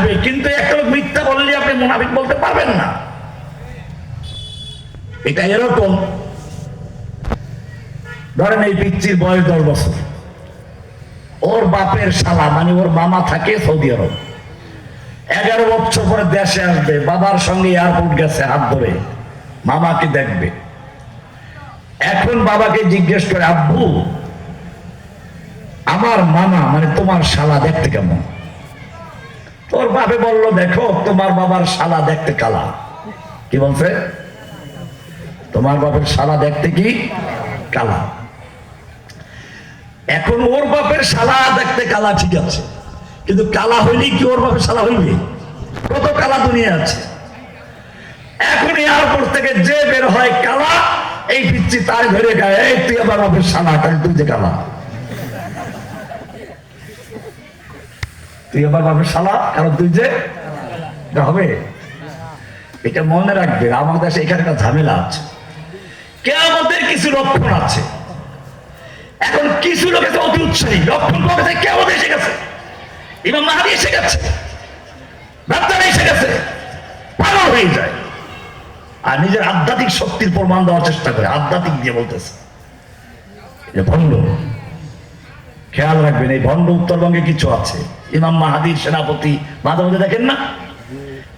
রাখবে কিন্তু একটা লোক মিথ্যা বললে আপনি মুনাফিক বলতে পারবেন না। এটা এরকম। ধরেন এই পিচ্চির বয়স দশ বছর। ওর বাপের শালা মানে ওর মামা থাকে সৌদি আরব। এগারো বছর পরে দেশে আসবে, বাবার সঙ্গে এয়ারপোর্ট গেছে হাত ধরে। মামাকে দেখবে। এখন বাবাকে জিজ্ঞেস করে, আব্বু, আমার মামা মানে তোমার শালা দেখতে কেমন? তোর বাপে বলল, দেখো, তোমার বাবার শালা দেখতে কালা। কি বলছে? তোমার বাপের শালা দেখতে কি? কালা। এখন ওর বাপের শালা দেখতে কালা ঠিক আছে, কিন্তু কালা হইলেই কি ওর বাপের শালা হইবে? কত কালা দুনিয়া আছে। এখন এয়ারপোর্ট থেকে যে বের হয় কালা, এই পিচ্ছি তার ধরে গায়ে তুই আমার বাপের শালা, তাহলে তুই যে কালা? তুই আমার বাপের শালা কারণ তুই যে হবে। এটা মনে রাখবে আমাদের দেশে এখানে একটা ঝামেলা আছে। কেয়ামতের কিছু লক্ষণ আছে। এখন কিছু লোক আছে অতি উৎসাহী। লক্ষণ থেকে? কেমন এসে গেছে। ইমাম মাহাদি এসে গেছে। ডাক্তার এসে গেছে। পাগল হয়ে যায়। আর নিজের আধ্যাত্মিক শক্তির প্রমাণ দেওয়ার চেষ্টা করে। আধ্যাত্মিক দিয়ে বলতেছে। এটা ভণ্ড। খেয়াল রাখবেন, এই ভণ্ড উত্তরবঙ্গে কিছু আছে। ইমাম মাহাদির সেনাপতি। মাঝে মাঝে দেখেন না?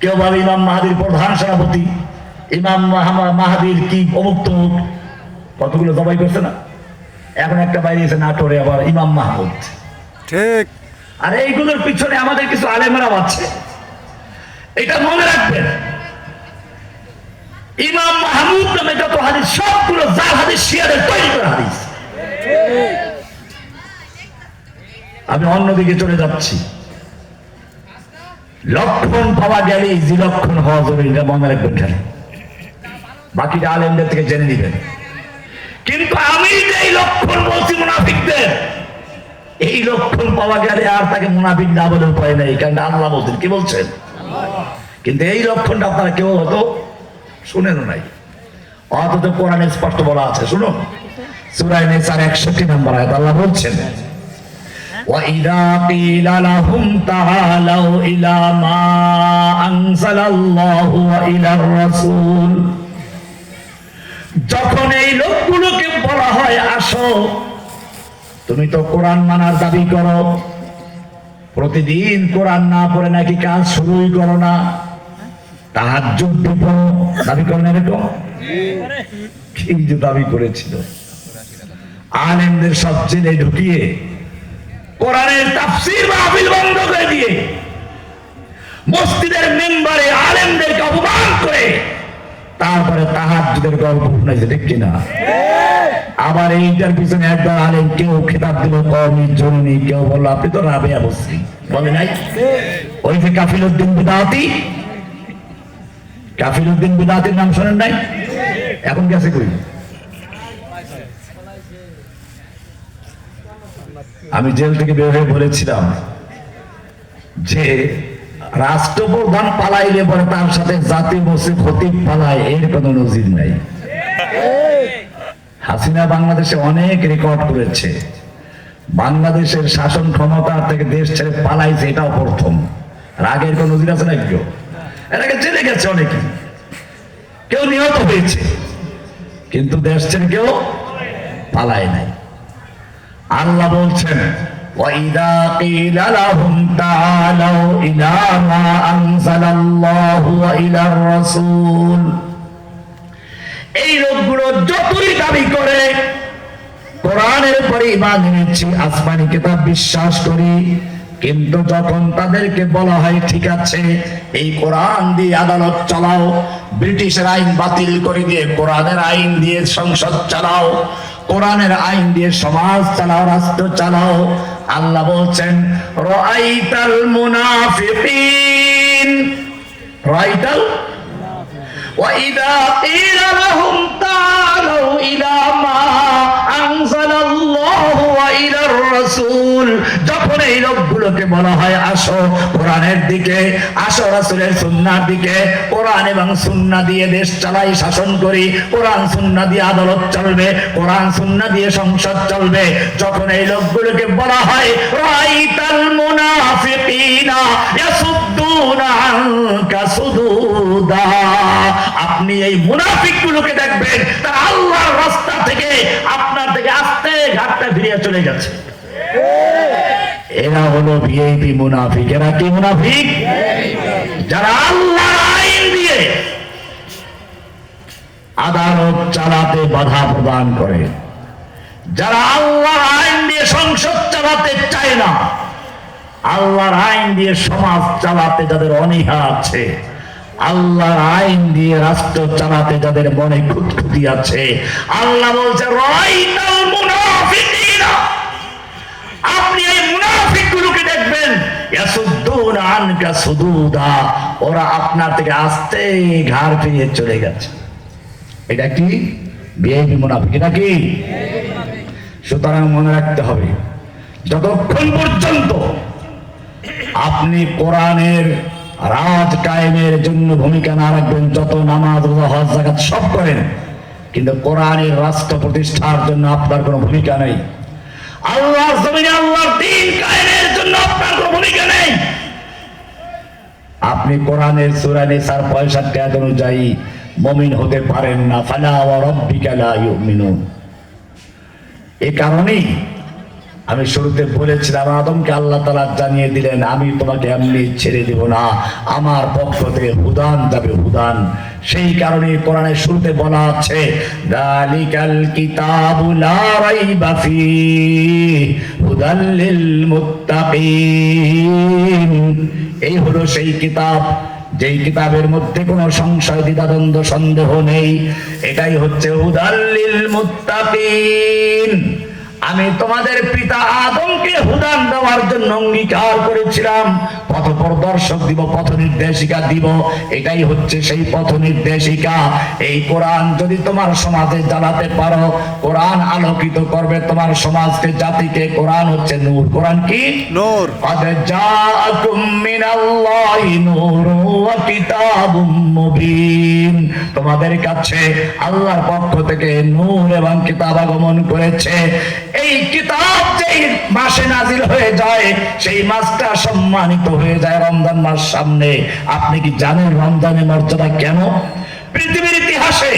কেউ ভাবে ইমাম মাহাদির প্রধান সেনাপতি। ইমাম মাহাদির কি অমুক তমুক? কতগুলো জবাই করছে না? এখন একটা বাইরে এসে নাটোরে আবার ইমাম মাহমুদ। ঠিক। আর এইগুলোর পিছনে আমাদের কিছু আলেমরাও আছে। এটা মনে রাখবেন। ইমাম মাহমুদ নামে যত হাদিস সবগুলো যার হাদিস শিয়ারের তৈরি করা হাদিস। আমি অন্যদিকে চলে যাচ্ছি। লক্ষণ পাওয়া গেলে যে লক্ষণ হওয়া জরুরি, এটা মনে রাখবেন কেন? বাকিটা আলেমদের থেকে জেনে নিবেন। কিন্তু আমি যে লক্ষণ বলছি মুনাফিকদের, এই লক্ষণ পাওয়া গেলে আর তাকে মুনাফিক না বলে উপায় নেই, কারণ আল্লাহ বলছেন। কি বলছেন? কিন্তু এই লক্ষণটা আপনারা কেউ হয়তো শুনেনও নাই। অথচ কোরআনে স্পষ্ট বলা আছে, শুনুন। সুরাই নেসার একষট্টি নম্বর আয়াত, আল্লাহ বলছেন وَإِذَا قِيلَ لَهُمْ تَعَالَوْا إِلَى مَا أَنزَلَ اللَّهُ وَإِلَى الرَّسُولِ যখন এই লোকগুলোকে বলা হয় আসো তুমি তো কোরআন মানার দাবি করো প্রতিদিন কোরআন না পড়ে নাকি কাজ শুরুই করো না তাহার যুদ্ধ দাবি করেন এরকম কি যে দাবি করেছিল আলেমদের সব জেলে ঢুকিয়ে কোরআনের তাফসির মাহফিল বন্ধ করে দিয়ে মসজিদের মেম্বারে আলেমদেরকে অপমান করে তারপরে তাহার যুগের গল্প শুনেছে ঠিক কিনা? আবার এইটার পিছনে একবার আলেম কেউ খেতাব দিল কমি জমি কেউ বলল, আপনি তো রাবেয়া বসছি বলে নাই? ওই যে কাফিল উদ্দিন বিদাতি। কাফিল উদ্দিন বিদাতির নাম শোনেন নাই? এখন গেছে কই? আমি জেল থেকে বের হয়ে বলেছিলাম যে রাষ্ট্রপ্রধান পালাইলে পরে তার সাথে জাতি মসজিদ খতিব পালায়, এর কোনো নজির নাই। হাসিনা বাংলাদেশে অনেক রেকর্ড করেছে। বাংলাদেশের শাসন ক্ষমতা থেকে দেশ ছেড়ে পালাইছে, এটাও প্রথম। রাগের কোন নজির আছে না কেউ? এর আগে জেলে গেছে অনেকে। কেউ নিহত হয়েছে। কিন্তু দেশ ছেড়ে কেউ পালায় নাই। আল্লাহ বলছেন وَإِذَا قِيلَ لَهُمْ تَعَالَوْا إِلَى مَا أَنزَلَ اللَّهُ وَإِلَى الرَّسُولِ এই লোকগুলো যতই দাবি করে কোরআনের উপরে ইমান এনেছি আসমানি কিতাব বিশ্বাস করি কিন্তু যখন তাদেরকে বলা হয় ঠিক আছে এই কোরআন দিয়ে আদালত চালাও ব্রিটিশের আইন বাতিল করে দিয়ে কোরআনের আইন দিয়ে সংসদ চালাও কোরআনের আইন দিয়ে সমাজ চালাও, রাষ্ট্র চালাও। আল্লাহ বলছেন রাইতাল মুনাফিকিন। রাইতাল ওয়া ইদা ইলা লাহুম তাআলু ইলা মা ইলার যখন এই লোকগুলোকে বলা হয়, আসো কোরআনের দিকে, আসো রাসূলের সুন্নাহর দিকে, কোরআন এবং সুন্নাহ দিয়ে দেশ চালাই, শাসন করি, কোরআন সুন্নাহ দিয়ে আদালত চলবে, কোরআন সুন্নাহ দিয়ে সংসদ চলবে। যখন এই লোকগুলোকে বলা হয়, রাইতাল মুনাফিকিনা ইয়াসুদ্দুনা আনকা আপনি এই মুনাফিক গুলোকে দেখবেন, তারা আল্লাহর রাস্তা থেকে আপনার থেকে আস্তে ঘাটটা ফিরিয়ে চলে গেছে। এরা হলো ভিআইপি মুনাফিক। এরা কি মুনাফিক? যারা আল্লাহর আইন দিয়ে আদালত চালাতে বাধা প্রদান করে। যারা আল্লাহর আইন দিয়ে সংসদ চালাতে চায় না, আল্লাহর আইন দিয়ে সমাজ চালাতে যাদের অনীহা আছে। আল্লাহর আইন দিয়ে রাষ্ট্র চালাতে যাদের মনে খুঁতখুতি আছে, আল্লাহ বলছে আপনি এই দেখবেন আনকা সুদুদা। ওরা আপনার থেকে আস্তে ঘাড় ফিরিয়ে চলে গেছে। এটা কি? বিএপি মুনাফিক, এটা কি? সুতরাং মনে রাখতে হবে, যতক্ষণ পর্যন্ত আপনি কোরআনের রাজ কায়েমের জন্য ভূমিকা না রাখবেন, যত নামাজ হজ জাকাত সব করেন। কিন্তু কোরআনের রাষ্ট্র প্রতিষ্ঠার জন্য আপনার কোনো ভূমিকা নেই। আল্লাহর জমিনে আল্লাহর দিন কায়েমের জন্য আপনার কোনো ভূমিকা নেই। আপনি কোরআনের সূরা নিসার পঁয়ষট্টি আয়াত অনুযায়ী মমিন হতে পারেন না। ফালা ওয়া রাব্বিকা লা ইউমিনুন। এই কারণেই আমি শুরুতে বলেছিলাম, আদমকে আল্লাহ তালা জানিয়ে দিলেন, আমি তোমাকে এমনি ছেড়ে দিব না। আমার পক্ষ থেকে হুদান যাবে হুদান। সেই কারণে কোরআনের শুরুতে বলা আছে, দালিকাল কিতাবু লা রাইবা ফিহি হুদাল মুত্তাকিন। এই হলো সেই কিতাব। যেই কিতাবের মধ্যে কোনো সংশয়, দ্বিধাদ্বন্দ্ব, সন্দেহ নেই। এটাই হচ্ছে হুদাল্লিল মুত্তাকিন। আমি তোমাদের পিতা আদমকে হুদান দেওয়ার জন্য অঙ্গীকার করেছিলাম। পথ প্রদর্শক দিব পথ নির্দেশিকা দিব এটাই হচ্ছে সেই পথ নির্দেশিকা এই কোরআন যদি তোমার সমাজে জ্বালাতে পারো কোরআন আলোকিত করবে তোমার সমাজকে জাতিকে কোরআন হচ্ছে নূর কোরআন কি নূর قد جاءكم من الله نور وكتاب مبين তোমাদের কাছে আল্লাহর পক্ষ থেকে নূর এবং কিতাব আগমন করেছে এই কিতাব যেই মাসে নাজিল হয়ে যায় সেই মাসটা সম্মানিত হয়ে যায় রমজান মাস সামনে। আপনি কি জানেন রমজানের মর্যাদা কেন? পৃথিবীর ইতিহাসে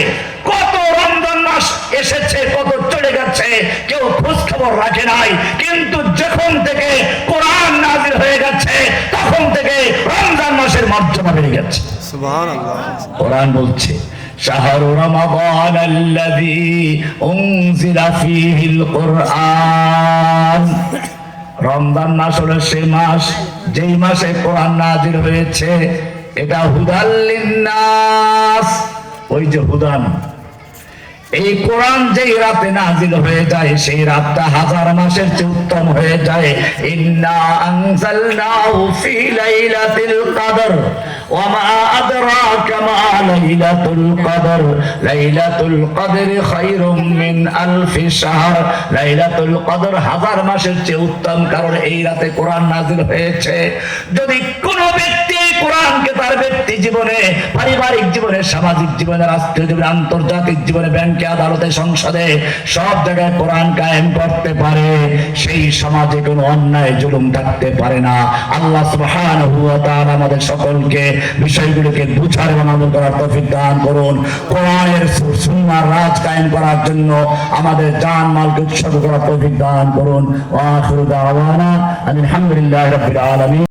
কত রমজান মাস এসেছে কত চলে গেছে কেউ খোঁজ খবর রাখে নাই। কিন্তু যখন থেকে কোরআন নাজিল হয়ে গেছে তখন থেকে রমজান মাসের মর্যাদা বেড়ে গেছে। কোরআন বলছে শাহর রমাদান আল্লাযী উনজিলা ফীহিল কোরআন। রমজান মাস হলো সে মাস, যেই মাসে কোরআন নাজির হয়েছে, এটা হুদাল্লিন নাস ওই যে হুদান। এই কোরআন যেই রাতে নাজিল হয়ে যায়, সেই রাতটা হাজার মাসের চেয়ে উত্তম হয়ে যায়। ইন্না আনজালনাহু ফি লাইলাতিল কদর, ওয়া মা আদরাকা মা লাইলাতুল কদর। লাইলাতুল কদর খায়রুম মিন আলফি শাহর। লাইলাতুল কদর হাজার মাসের চেয়ে উত্তম, কারণ এই রাতে কোরআন নাজিল হয়েছে। যদি কোনো ব্যক্তি কোরআনকে তার ব্যক্তি জীবনে, পারিবারিক জীবনে, সামাজিক জীবনে, রাষ্ট্রীয় জীবনে, আন্তর্জাতিক জীবনে, ব্যাংকে আদালতে সংসদে সব জায়গায় কোরআন কায়েম করতে পারে, সেই সমাজে কোনো অন্যায় জুলুম থাকতে পারে না। আল্লাহ তাআলা আমাদের সকলকে বিষয়গুলোকে বুঝার এবং আমল করার তৌফিক দান করুন। কোরআনের সু- সুন্নাহর রাজ কায়েম করার জন্য আমাদের জান মালকে উৎসর্গ করার তৌফিক দান করুন। ওয়া আখিরু দাওয়ানা আলহামদুলিল্লাহি